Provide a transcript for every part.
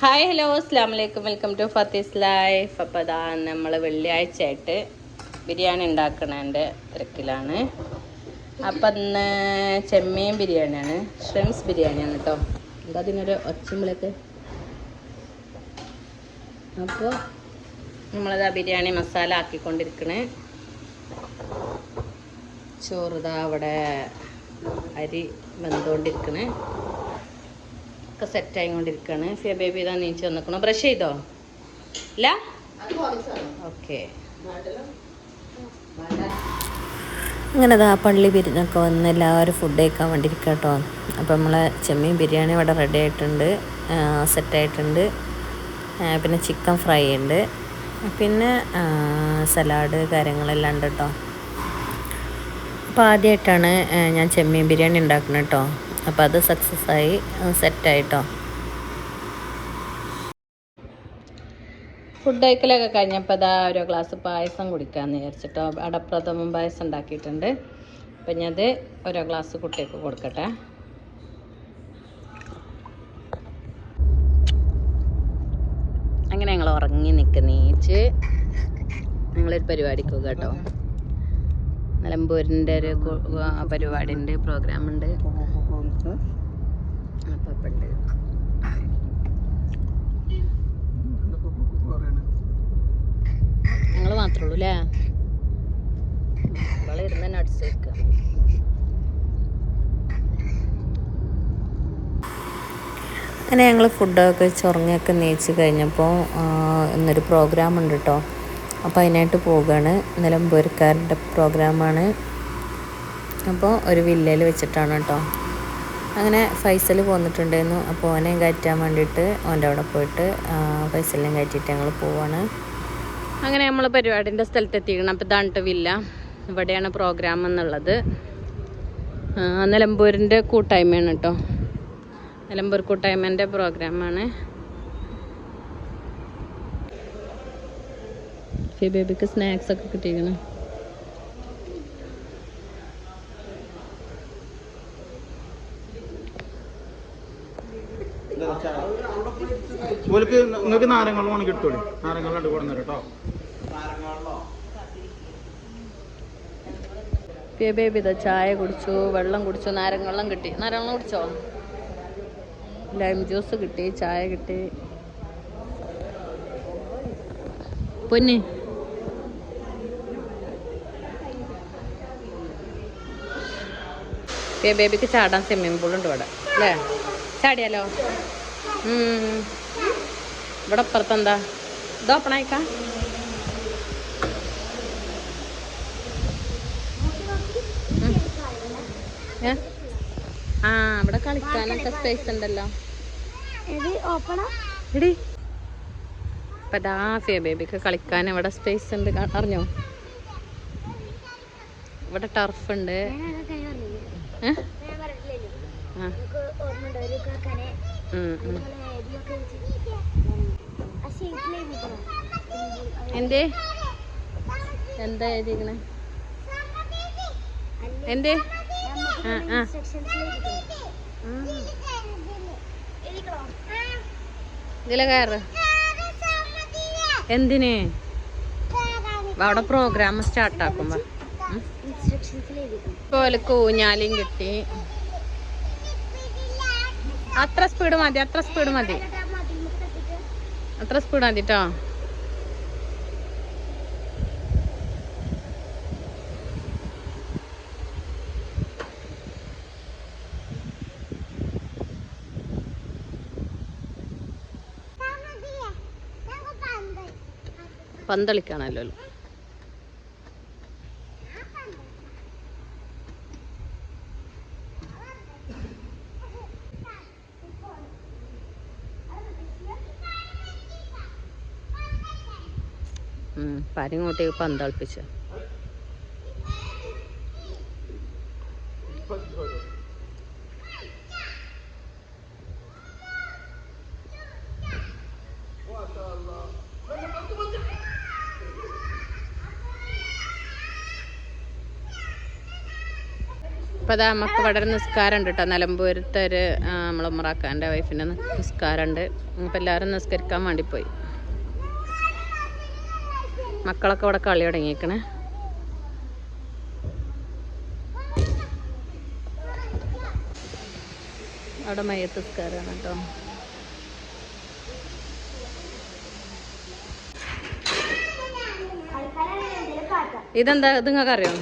Hi hello അസ്ലാം വലൈക്കും welcome to ഫത്തീസ് life അപ്പോൾ അതാ നമ്മൾ വെള്ളിയാഴ്ച ആയിട്ട് ബിരിയാണി ഉണ്ടാക്കണതിന്റെ തിരക്കിലാണ്. അപ്പം ഇന്ന് ചെമ്മീൻ ബിരിയാണിയാണ് ഷ്രിംസ് ബിരിയാണിയാണ് കേട്ടോ എന്താ അതിനൊരു ഒച്ചമ്പിളൊക്കെ അപ്പോൾ നമ്മളതാ ബിരിയാണി മസാല ആക്കിക്കൊണ്ടിരിക്കണേ. ചോറുതാ അവിടെ അരി വെന്തുകൊണ്ടിരിക്കണേ. ഒക്കെ സെറ്റ് ആയിക്കൊണ്ടിരിക്കുകയാണ് ഫിയ ബേബി ഇതാ നീച്ച് വന്നിക്കണു. ബ്രഷ് ചെയ്തോ? ഇല്ല? ഓക്കെ അങ്ങനെ അതാ പള്ളി പിരിഞ്ഞൊക്കെ വന്ന് എല്ലാവരും ഫുഡ് കഴിക്കാൻ വേണ്ടി ഇരിക്കുക കേട്ടോ അപ്പോൾ നമ്മളെ ചെമ്മീൻ ബിരിയാണി ഇവിടെ റെഡി ആയിട്ടുണ്ട്. സെറ്റായിട്ടുണ്ട് പിന്നെ ചിക്കൻ ഫ്രൈ ഉണ്ട്. പിന്നെ സലാഡ് കാര്യങ്ങളെല്ലാം ഉണ്ട് കേട്ടോ അപ്പോൾ ആദ്യമായിട്ടാണ് ഞാൻ ചെമ്മീൻ ബിരിയാണി ഉണ്ടാക്കുന്നത് കേട്ടോ അപ്പോൾ അത് സക്സസ് ആയി സെറ്റായിട്ടോ ഫുഡ് ഐക്കലൊക്കെ കഴിഞ്ഞപ്പോൾ ഇതാ ഓരോ ഗ്ലാസ് പായസം കുടിക്കാമെന്ന് വിചാരിച്ചിട്ടോ. അടപ്രഥമം പായസം ഉണ്ടാക്കിയിട്ടുണ്ട്. അപ്പം ഞാൻ അത് ഓരോ ഗ്ലാസ് കുട്ടികൾക്ക് കൊടുക്കട്ടെ. അങ്ങനെ ഞങ്ങൾ ഉറങ്ങി നിൽക്കുന്ന നീച്ച്. ഞങ്ങളൊരു പരിപാടിക്ക് പോകാം കേട്ടോ നിലമ്പൂരിന്റെ ഒരു പരിപാടിന്റെ പ്രോഗ്രാം ഉണ്ട് അപ്പം ഉണ്ട് ഞങ്ങൾ മാത്രമേ ഉള്ളൂ അല്ലേ ഇരുന്ന് തന്നെ അടിച്ച് വെക്കുക അങ്ങനെ ഞങ്ങൾ ഫുഡൊക്കെ ചൊറങ്ങയൊക്കെ നീച്ച് കഴിഞ്ഞപ്പോൾ ഇന്നൊരു പ്രോഗ്രാം ഉണ്ട് കേട്ടോ അപ്പോൾ അതിനായിട്ട് പോവുകയാണ് നിലമ്പൂർക്കാരുടെ പ്രോഗ്രാമാണ്. അപ്പോൾ ഒരു വില്ലയിൽ വെച്ചിട്ടാണ് കേട്ടോ. അങ്ങനെ ഫൈസൽ പോന്നിട്ടുണ്ടായിരുന്നു. അപ്പോൾ ഓനെ കയറ്റാൻ വേണ്ടിയിട്ട് ഓന്റെ അവിടെ പോയിട്ട് ഫൈസലിനെ കയറ്റിയിട്ട് ഞങ്ങൾ പോവാണ്. അങ്ങനെ നമ്മൾ പരിപാടിന്റെ സ്ഥലത്ത് എത്തിക്കണം അപ്പോൾ ഇതാണ് വില്ല. ഇവിടെയാണ് പ്രോഗ്രാം എന്നുള്ളത്. നിലമ്പൂരിന്റെ കൂട്ടായ്മയാണ് കേട്ടോ നിലമ്പൂർ കൂട്ടായ്മേന്റെ പ്രോഗ്രാമാണ്. ഫി ബേബിക്ക് സ്നാക്സ് ഒക്കെ കിട്ടിയിരിക്കണം ഓൽക്ക് നിങ്ങൾക്ക് നാരങ്ങളും വേണമെങ്കിൽ എടുത്തോളി. നാരങ്ങളും രണ്ട് കൊടുന്നു കേട്ടോ ബേബി ഇതാ ചായ കുടിച്ചു വെള്ളം കുടിച്ചു നാരങ്ങ വെള്ളം കിട്ടി. നാരങ്ങ കുടിച്ചോ? ലൈം ജ്യൂസ് കിട്ടി ചായ കിട്ടി. പൊന്നി ഫിയ ബേബിക്ക് ചാടാൻ സ്വിമ്മിംഗ് പൂൾ ഉണ്ട് ഇവിടെ. അല്ലേ? ചാടിയാലോ? ഇവിടെ അപ്പുറത്ത് എന്താ? ഇത് ഓപ്പൺ ആയിക്കാ. ആ ഇവിടെ കളിക്കാനൊക്കെ സ്പേസ് ഉണ്ടല്ലോ. ഇപ്പൊ ദാഫിയ ബേബിക്ക് കളിക്കാൻ ഇവിടെ സ്പേസ് ഉണ്ട് അറിഞ്ഞോ? ഇവിടെ ടർഫ് ഉണ്ട്. എന്തേ? എന്താ എഴുതിക്കണേ എന്തേ? ആ ആ. എന്തിന്? അവിടെ പ്രോഗ്രാം സ്റ്റാർട്ട് ആക്കുമ്പോ. പോലെ കൂഞ്ഞാലും കിട്ടി. അത്ര സ്പീഡ് മതി അത്ര സ്പീഡ് മതി. അത്ര സ്പീഡ് മതി കേട്ടോ പന്തളിക്കാണല്ലോ പരിങ്ങോട്ടേക്ക് പന്തളിപ്പിച്ച ഇപ്പം അതാ നമുക്ക് ഇവിടെ ഒരു നിസ്കാരം ഉണ്ട് കേട്ടോ നിലമ്പൂരത്തെ ഒരു നമ്മളെ ഉമ്മറാക്കാന്റെ വൈഫിന്റെ നിസ്കാരമുണ്ട് അപ്പോൾ എല്ലാവരും നിസ്കരിക്കാൻ വേണ്ടി പോയി. മക്കളൊക്കെ ഇവിടെ കളി തുടങ്ങിയേക്കണേ. അവിടെ മയ്യത്ത് നിസ്കാരമാണ് കേട്ടോ. ഇതെന്താ ഇത് നിങ്ങൾക്ക് അറിയോ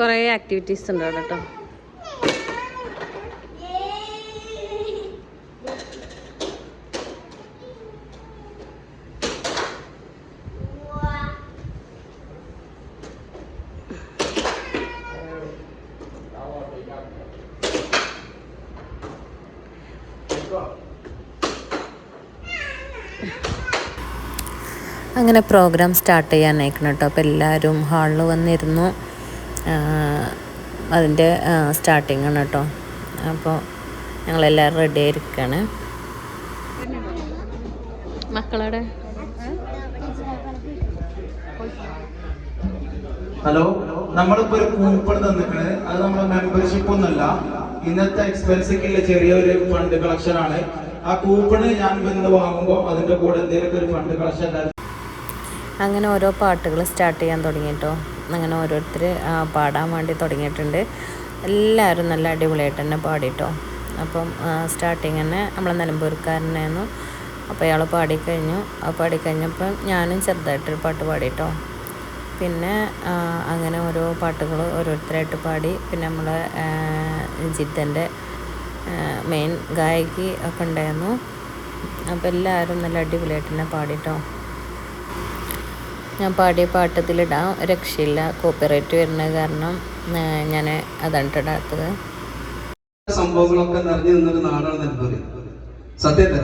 കുറേ ആക്ടിവിറ്റീസ് ഉണ്ട് അവിടെ കേട്ടോ. അങ്ങനെ പ്രോഗ്രാം സ്റ്റാർട്ട് ചെയ്യാനായിക്കണം കേട്ടോ അപ്പോൾ എല്ലാവരും ഹാളിൽ വന്നിരുന്നു. അതിന്റെ സ്റ്റാർട്ടിങ് ആണ് കേട്ടോ അപ്പോൾ ഞങ്ങളെല്ലാവരും റെഡി ആയിരിക്കുകയാണ് മക്കളുടെ ഹലോ നമ്മളിപ്പോ ഒരു കൂപ്പൺ തന്നിട്ടുണ്ട് അത് നമ്മളെ മെമ്പർഷിപ്പ് ഒന്നല്ല ഇന്നത്തെ എക്സ്പെൻസിക്കുള്ള ചെറിയൊരു ഫണ്ട് കളക്ഷൻ ആണ്. ആ കൂപ്പണ് ഞാൻ വന്ന് വാങ്ങുമ്പോൾ അതിന്റെ കൂടെ എന്തെങ്കിലും ഒരു ഫണ്ട് കളക്ഷൻ എല്ലാവരും അങ്ങനെ ഓരോ പാട്ടുകൾ സ്റ്റാർട്ട് ചെയ്യാൻ തുടങ്ങി കേട്ടോ അങ്ങനെ ഓരോരുത്തർ പാടാൻ വേണ്ടി തുടങ്ങിയിട്ടുണ്ട്. എല്ലാവരും നല്ല അടിപൊളിയായിട്ട് തന്നെ പാടിട്ടോ. അപ്പം സ്റ്റാർട്ടിങ് തന്നെ നമ്മളെ നിലമ്പൂർക്കാരനായിരുന്നു. അപ്പോൾ അയാൾ പാടിക്കഴിഞ്ഞു. ആ പാടിക്കഴിഞ്ഞപ്പം ഞാനും ചെറുതായിട്ടൊരു പാട്ട് പാടിട്ടോ. പിന്നെ അങ്ങനെ ഓരോ പാട്ടുകൾ ഓരോരുത്തരായിട്ട് പാടി. പിന്നെ നമ്മളെ ജിദ്ദന്റെ മെയിൻ ഗായകി ഒക്കെ ഉണ്ടായിരുന്നു. അപ്പോൾ എല്ലാവരും നല്ല അടിപൊളിയായിട്ട് തന്നെ പാടിട്ടോ. ഞാൻ പാടിയ പാട്ടത്തിലിടാം രക്ഷയില്ല. കോപ്പിറൈറ്റ് വരുന്നത് കാരണം ഞാൻ അതാണ് ഇടാത്തത്. സംഭവങ്ങളൊക്കെ നിറഞ്ഞു നിന്നൊരു നാടാണ് നെൽപ്പൂര് സത്യല്ലേ?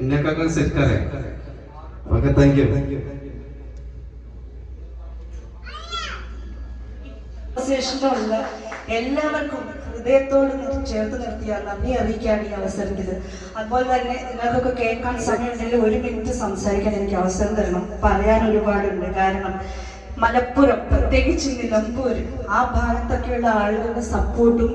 ഇന്നൊക്കെ സെറ്റാറേ ഓക്കെ താങ്ക് യു എല്ലാവർക്കും ഹൃദയത്തോട് ചേർത്ത് നിർത്തിയാൽ നന്ദി അറിയിക്കാൻ ഈ അവസരത്തിൽ. അതുപോലെ തന്നെ നിങ്ങൾക്കൊക്കെ കേൾക്കാൻ സമയമുണ്ടെങ്കിൽ ഒരു മിനിറ്റ് സംസാരിക്കാൻ എനിക്ക് അവസരം തരണം. പറയാൻ ഒരുപാടുണ്ട്. കാരണം മലപ്പുറം പ്രത്യേകിച്ച് നിലമ്പൂർ ആ ഭാഗത്തൊക്കെയുള്ള ആളുകളുടെ സപ്പോർട്ടും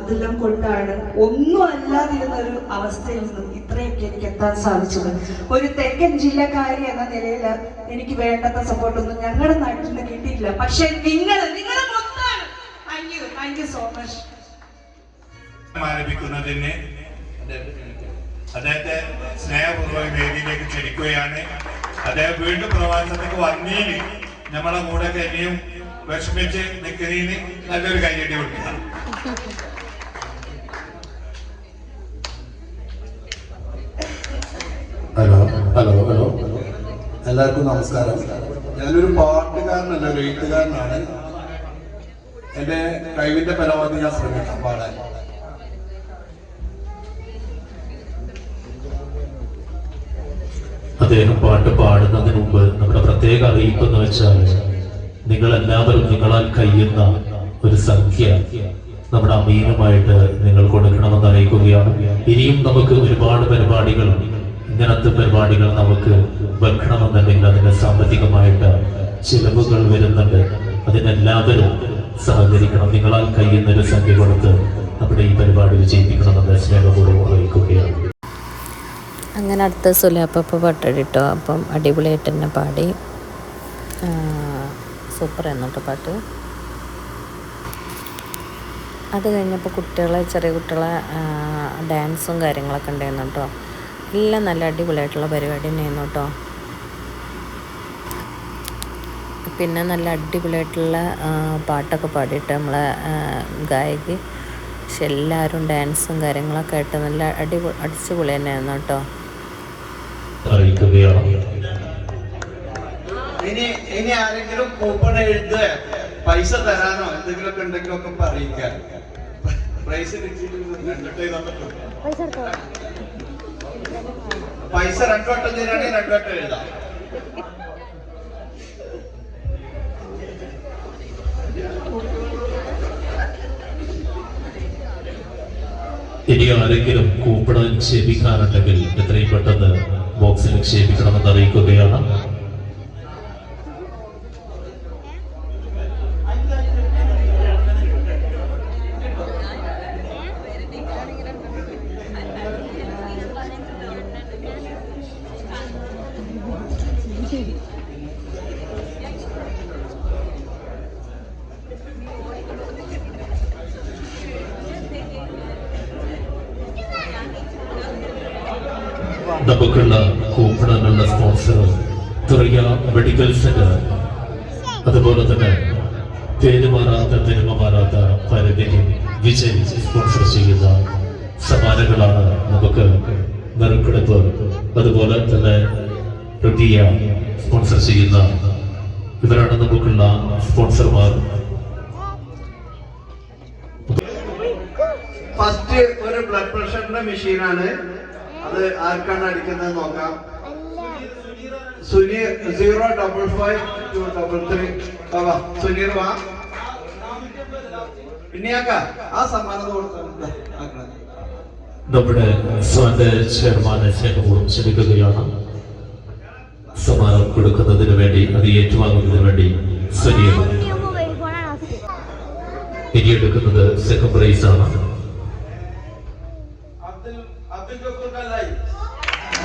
ഇതെല്ലാം കൊണ്ടാണ് ഒന്നും അല്ലാതിരുന്ന ഒരു അവസ്ഥയിൽ നിന്നും ഇത്രയൊക്കെ എനിക്ക് എത്താൻ സാധിച്ചത്. ഒരു തെക്കൻ ജില്ലക്കാരി എന്ന നിലയിൽ എനിക്ക് വേണ്ടത്ര സപ്പോർട്ടൊന്നും ഞങ്ങളുടെ നാട്ടിൽ നിന്ന് കിട്ടിയില്ല പക്ഷെ നിങ്ങൾ നിങ്ങളുടെ മൊത്തമാണ് thank you thank you so much. ആരംഭിക്കുന്നതിന് അദ്ദേഹത്തെ സ്നേഹപൂർവം വേദിയിലേക്ക് ക്ഷണിക്കുകയാണ്. അദ്ദേഹം വീണ്ടും പ്രവാസത്തേക്ക് വന്നീന് നമ്മളെ കൂടെ ഇനിയും വിഷമിച്ച് നിൽക്കുന്നതിന് നല്ലൊരു കൈയടി കൊടുക്കുക. Hello hello hello. എല്ലാവർക്കും നമസ്കാരം. ഞാനൊരു പാട്ടുകാരനല്ല ഒരു എഴുത്തുകാരനാണ്. എന്റെ കഴിവിന്റെ പരമാവധി ഞാൻ ശ്രമിക്കാം പാടാൻ. അദ്ദേഹം പാട്ട് പാടുന്നതിന് മുമ്പ് നമ്മുടെ പ്രത്യേക അറിയിപ്പ് എന്ന് വെച്ചാൽ നിങ്ങൾ എല്ലാവരും നിങ്ങളാൽ കഴിയുന്ന ഒരു സംഖ്യ നമ്മുടെ അമീനുമായിട്ട് നിങ്ങൾ കൊടുക്കണമെന്ന് അറിയിക്കുകയാണ്. ഇനിയും നമുക്ക് ഒരുപാട് പരിപാടികൾ ഇങ്ങനത്തെ പരിപാടികൾ നമുക്ക് വെക്കണമെന്നുണ്ടെങ്കിൽ അതിന് സാമ്പത്തികമായിട്ട് ചിലവുകൾ വരുന്നുണ്ട്. അതിനെല്ലാവരും സഹകരിക്കണം. നിങ്ങളാൽ കഴിയുന്ന ഒരു സംഖ്യ കൊടുത്ത് നമ്മുടെ ഈ പരിപാടി വിജയിപ്പിക്കണമെന്ന് സ്നേഹപൂർവം അറിയിക്കുകയാണ്. അങ്ങനെ അടുത്ത സുലാപ്പ പാട്ടിട്ടോ അപ്പം അടിപൊളിയായിട്ട് തന്നെ പാടി. സൂപ്പർ ആയിരുന്നു കേട്ടോ പാട്ട്. അത് കഴിഞ്ഞപ്പോൾ കുട്ടികളെ ചെറിയ കുട്ടികളെ ഡാൻസും കാര്യങ്ങളൊക്കെ ഉണ്ടായിരുന്നു കേട്ടോ. എല്ലാം നല്ല അടിപൊളിയായിട്ടുള്ള പരിപാടി തന്നെയായിരുന്നു കേട്ടോ. പിന്നെ നല്ല അടിപൊളിയായിട്ടുള്ള പാട്ടൊക്കെ പാടിയിട്ട് നമ്മളെ ഗായകി. പക്ഷെ എല്ലാവരും ഡാൻസും കാര്യങ്ങളൊക്കെ ആയിട്ട് നല്ല അടിപൊളി അടിച്ചുപൊളി തന്നെയായിരുന്നു കേട്ടോ. അറിയിക്കുകയാണ്. ഇനി ഇനി ആരെങ്കിലും കൂപ്പൺ എഴുതുക. പൈസ തരാനോ? എന്തെങ്കിലുമൊക്കെ ഉണ്ടെങ്കിലും ഒക്കെ പറയിക്കാൻ പ്രൈസ് പൈസ രണ്ടു വട്ടം തരാണെങ്കിൽ രണ്ടു വട്ടം എഴുതാം. ഇനി ആരെങ്കിലും കൂപ്പണം ക്ഷേപിക്കാനുണ്ടെങ്കിൽ എത്രയും പെട്ടെന്ന് ബോക്സിൽ നിക്ഷേപിക്കണമെന്ന് അറിയിക്കുകയാണ് Thank you. നമുക്കുള്ള കൂപ്പണങ്ങളുടെ സ്പോൺസർ തുറയ മെഡിക്കൽ സെന്റർ അതുപോലെ തന്നെ പേര് മാറാത്ത പെരുമ മാറാത്ത പരിധി വിജയ് സ്പോൺസർ ചെയ്യുന്ന സമ്മാനങ്ങളാണ് നമുക്ക് നറുക്കെടുപ്പ്. അതുപോലെ തന്നെ റിയ സ്പോൺസർ ചെയ്യുന്ന ഇവരാണ് നമുക്കുള്ള സ്പോൺസർമാർ ഫസ്റ്റ് ഒരു ബ്ലഡ് പ്രഷറിന്റെ മെഷീനാണ് അത് ആർക്കാണ് അടിക്കുന്നത് നോക്കാം. Suneer zero double five two double three വാ സുനീർ വാ. പിന്നെയാക്ക ആ സമ്മാനം കൊടുത്തു നമ്മുടെ സ്വാന്റെ ചെയർമാനെ സ്നേഹപൂർവം ക്ഷണിക്കുകയാണ്. സമ്മാനം കൊടുക്കുന്നതിന് വേണ്ടി അത് ഏറ്റുവാങ്ങുന്നതിന് വേണ്ടി സുനിൽ ഇനിയെടുക്കുന്നത് സെക്കൻഡ് പ്രൈസ് ആണ് Abdul Abdul Gafoor Kallayi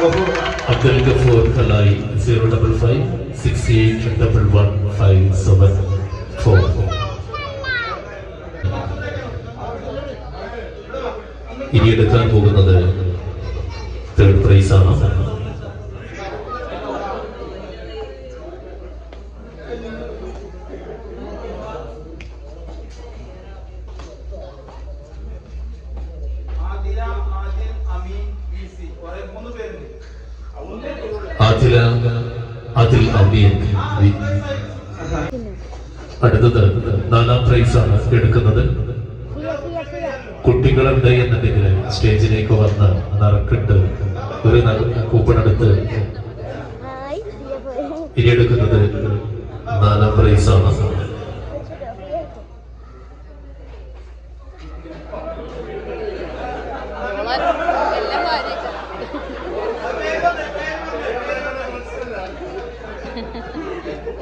Abdul Gafoor Kalayi zero double five six eight double one five seven four ഇനി എടുക്കാൻ പോകുന്നത് ആദില അതിൽ അടുത്തത് നാലാം പ്രൈസ് ആണ് എടുക്കുന്നത്. കുട്ടികളുണ്ട് എന്നുണ്ടെങ്കിൽ സ്റ്റേജിലേക്ക് വന്ന് നറുക്കിട്ട് ഒരു കൂപ്പൺ എടുത്ത് ഇനി എടുക്കുന്നത് നാലാം പ്രൈസ് ആണ്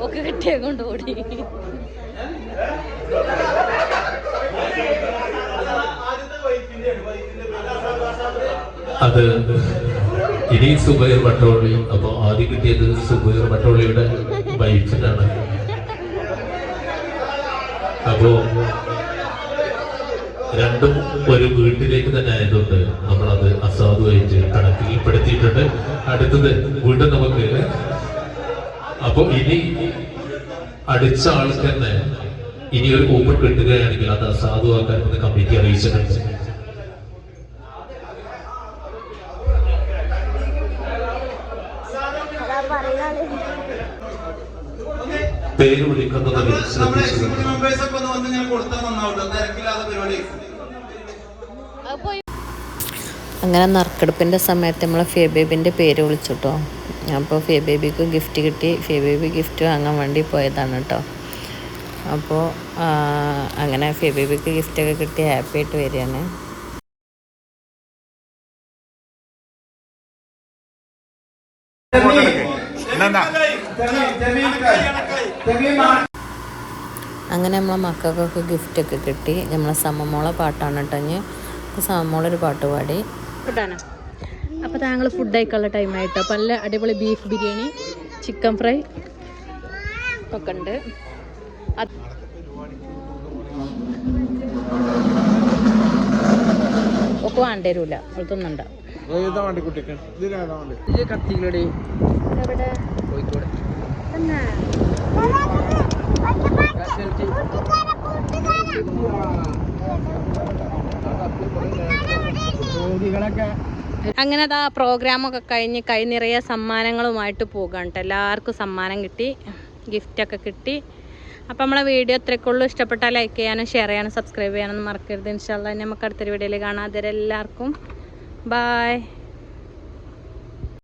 ഒക്കെ കിട്ടിയ കൊണ്ട് ഓടി. അത് ഇനി സുബൈർ പട്ടോളി അപ്പൊ ആദ്യം കിട്ടിയത് സുബൈർ പട്ടോളിയുടെ വൈഫിനാണ്. അപ്പോ രണ്ടും ഒരു വീട്ടിലേക്ക് തന്നെ ആയതുകൊണ്ട് നമ്മളത് അസാധുവായിട്ട് കണക്കിൽപ്പെടുത്തിയിട്ടുണ്ട്. അടുത്തത് വീണ്ടും നമുക്ക് അപ്പൊ ഇനി അടിച്ച ആൾക്ക് തന്നെ ഇനി ഒരു കൂപ്പൺ കിട്ടുകയാണെങ്കിൽ അത് അസാധുവാക്കാൻ കമ്മിറ്റി അറിയിച്ചിട്ടുണ്ട്. പേര് വിളിക്കുന്നത് അങ്ങനെ നറുക്കെടുപ്പിന്റെ സമയത്ത് നമ്മളെ ഫേബേബിന്റെ പേര് വിളിച്ചു കേട്ടോ അപ്പോൾ ഫേ ബേബിക്ക് ഗിഫ്റ്റ് കിട്ടി. ഫേ ബേബി ഗിഫ്റ്റ് വാങ്ങാൻ വേണ്ടി പോയതാണ് കേട്ടോ. അപ്പോൾ അങ്ങനെ ഫേ ബേബിക്ക് ഗിഫ്റ്റൊക്കെ കിട്ടി. ഹാപ്പി ആയിട്ട് വരികയാണ്. അങ്ങനെ നമ്മളെ മക്കൾക്കൊക്കെ ഗിഫ്റ്റൊക്കെ കിട്ടി. നമ്മളെ സമ്മമോളെ പാട്ടാണ് കേട്ടോ ഞാൻ സമ്മമോളൊരു പാട്ട് പാടി. അപ്പോൾ താങ്കൾ ഫുഡ് കഴിക്കാനുള്ള ടൈം ആയിട്ട്? അപ്പം നല്ല അടിപൊളി ബീഫ് ബിരിയാണി ചിക്കൻ ഫ്രൈ ഒക്കെ ഉണ്ട്. ഒക്കെ വേണ്ടി വരൂല. തിന്നുണ്ട. അങ്ങനെ അതാ പ്രോഗ്രാമൊക്കെ കഴിഞ്ഞ് കൈ നിറയെ സമ്മാനങ്ങളുമായിട്ട് പോകാൻ കേട്ടോ എല്ലാവർക്കും സമ്മാനം കിട്ടി ഗിഫ്റ്റൊക്കെ കിട്ടി. അപ്പം നമ്മളെ വീഡിയോ ഇത്രയ്ക്കുള്ളൂ. ഇഷ്ടപ്പെട്ടാൽ ലൈക്ക് ചെയ്യാനും ഷെയർ ചെയ്യാനും സബ്സ്ക്രൈബ് ചെയ്യാനൊന്നും മറക്കരുത്. ഇൻഷാല്ല നമുക്ക് അടുത്തൊരു വീഡിയോയിൽ കാണാം. അതുവരെ എല്ലാവർക്കും ബായ്